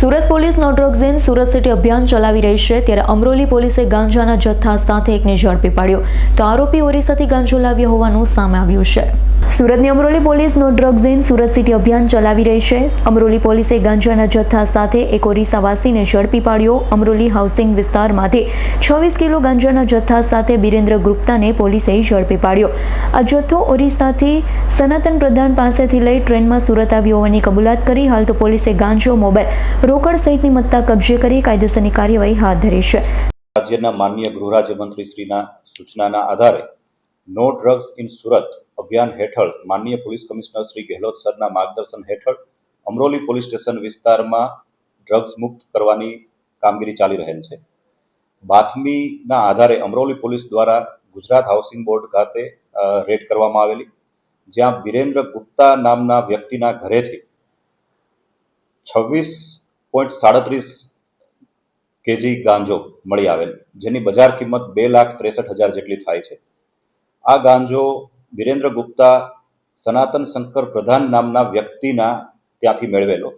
Surat police નો drugs Surat city અભિયાન ચલાવી રહી છે ત્યારે અમરોલી પોલીસે ગાંજાના જથ્થા સાથે એકને ઝડપી પાડ્યો. તો આરોપી ઓરિસ્સાથી ગાંજો લાવ્યો હોવાનું સામે આવ્યું છે. સુરતની અમરોલી પોલીસનો ડ્રગ્સ ઇન સુરત સિટી અભિયાન ચલાવી રહી છે. અમરોલી પોલીસે ગાંજાના જથ્થા સાથે એક ઓરિસ્સાવાસીને ઝડપી પાડ્યો. અમરોલી હાઉસિંગ વિસ્તારમાંથી છવ્વીસ કિલો ગાંજાના જથ્થા સાથે બિરેન્દ્ર ગુપ્તાને પોલીસે ઝડપી પાડ્યો. આ જથ્થો ઓરિસ્સાથી સનાતન પ્રધાન પાસેથી લઈ ટ્રેનમાં સુરત આવ્યો હોવાની કબૂલાત કરી હાલ તો પોલીસે ગાંજો, મોબાઈલ, રોકડ સહિતની મત્તા કબજે કરી કાયદેસરની કાર્યવાહી હાથ ધરી છે. રાજ્યના માનનીય ગૃહરાજ્યમંત્રી શ્રીના સૂચનાના આધારે નો ડ્રગ્સ ઇન સુરત અભિયાન હેઠળ માનનીય પોલીસ કમિશનર શ્રી ગેહલોત સરના માર્ગદર્શન હેઠળ અમરોલી પોલીસ સ્ટેશન વિસ્તારમાં ડ્રગ્સ મુક્ત કરવાની કામગીરી ચાલી રહેલ છે. બાતમીના આધારે અમરોલી પોલીસ દ્વારા ગુજરાત હાઉસિંગ બોર્ડ ખાતે રેડ કરવામાં આવેલી, જ્યાં બિરેન્દ્ર ગુપ્તા નામના વ્યક્તિના ઘરેથી છવ્વીસ પોઈન્ટ સાડત્રીસ કેજી ગાંજો મળી આવેલ, જેની બજાર કિંમત બે લાખ ત્રેસઠ હજાર જેટલી થાય છે. આ ગાંજો વિરેન્દ્ર ગુપ્તા સનાતન શંકર પ્રધાન નામના વ્યક્તિના ત્યાંથી મેળવેલો.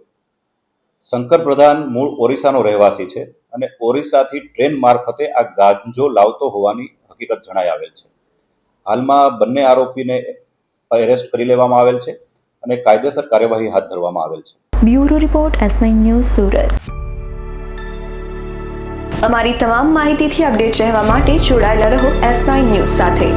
શંકર પ્રધાન મૂળ ઓરિસ્સાનો રહેવાસી છે અને ઓરિસ્સાથી ટ્રેન મારફતે આ ગાંજો લાવતો હોવાની હકીકત જણાઈ આવેલ છે. હાલમાં બંને આરોપીને એરેસ્ટ કરી લેવામાં આવેલ છે અને કાયદેસર કાર્યવાહી હાથ ધરવામાં આવેલ છે. Bureau report S news Surat. અમારી તમામ માહિતીથી અપડેટ રહેવા માટે જોડાયેલા રહો એસ ન્યૂઝ સાથે.